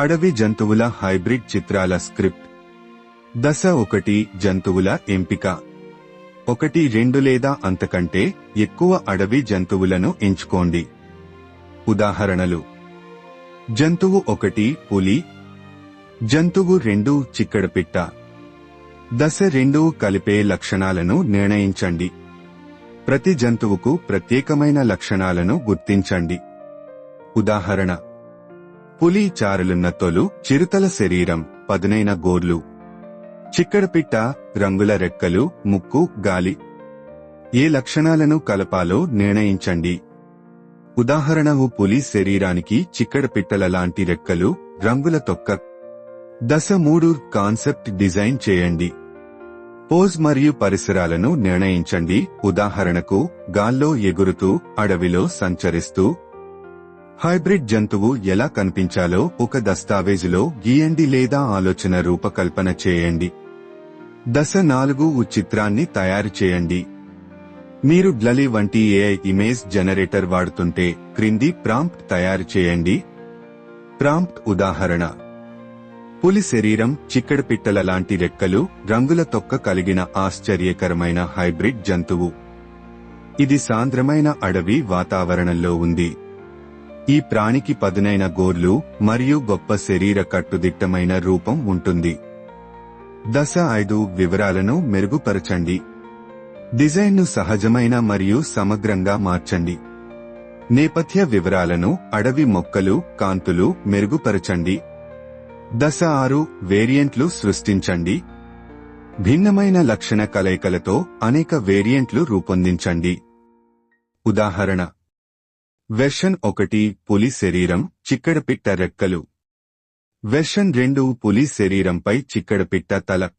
అడవి జంతువుల హైబ్రిడ్ చిత్రాల స్క్రిప్ట్. దశ ఒకటి జంతువుల ఎంపిక. ఒకటి రెండు లేదా అంతకంటే ఎక్కువ అడవి జంతువులను ఎంచుకోండి. ఉదాహరణలు. జంతువు ఒకటి పులి. జంతువు రెండు చిక్కడపిట్ట. దశ రెండు కలిపే లక్షణాలను నిర్ణయించండి. ప్రతి జంతువుకు ప్రత్యేకమైన లక్షణాలను గుర్తించండి. ఉదాహరణ. పులి చారులున్న తొలు చిరుతల శరీరం పదునైన గోర్లు. చిక్కడపిట్ట రంగుల రెక్కలు ముక్కు గాలి. ఏ లక్షణాలను కలపాలో నిర్ణయించండి. ఉదాహరణకు పులి శరీరానికి చిక్కడపిట్టల లాంటి రెక్కలు రంగుల తొక్క. దశ మూడు కాన్సెప్ట్ డిజైన్ చేయండి. పోజ్ మరియు పరిసరాలను నిర్ణయించండి. ఉదాహరణకు గాల్లో ఎగురుతూ అడవిలో సంచరిస్తూ. హైబ్రిడ్ జంతువు ఎలా కనిపించాలో ఒక దస్తావేజులో గీయండి లేదా ఆలోచన రూపకల్పన చేయండి. దశ నాలుగు చిత్రాన్ని తయారు చేయండి. మీరు గ్లలి వంటి ఏఐ ఇమేజ్ జనరేటర్ వాడుతుంటే క్రింది ప్రాంప్ట్ తయారు చేయండి. ప్రాంప్ట్ ఉదాహరణ పులి శరీరం చిక్కడ పిట్టల లాంటి రెక్కలు రంగుల తొక్క కలిగిన ఆశ్చర్యకరమైన హైబ్రిడ్ జంతువు. ఇది సాంద్రమైన అడవి వాతావరణంలో ఉంది. ఈ ప్రాణికి పదునైన గోర్లు మరియు గొప్ప శరీర కట్టుదిట్టమైన రూపం ఉంటుంది. దశ ఐదు వివరాలను మెరుగుపరచండి. డిజైన్ను సహజమైన మరియు సమగ్రంగా మార్చండి. నేపథ్య వివరాలను అడవి మొక్కలు కాంతులు మెరుగుపరచండి. దశ ఆరు వేరియంట్లు సృష్టించండి. భిన్నమైన లక్షణ కలయికలతో అనేక వేరియంట్లు రూపొందించండి. ఉదాహరణ. వెర్షన్ ఒకటి పులి శరీరం చిక్కడపిట్ట రెక్కలు. వెర్షన్ రెండు పులి శరీరంపై చిక్కడపిట్ట తల.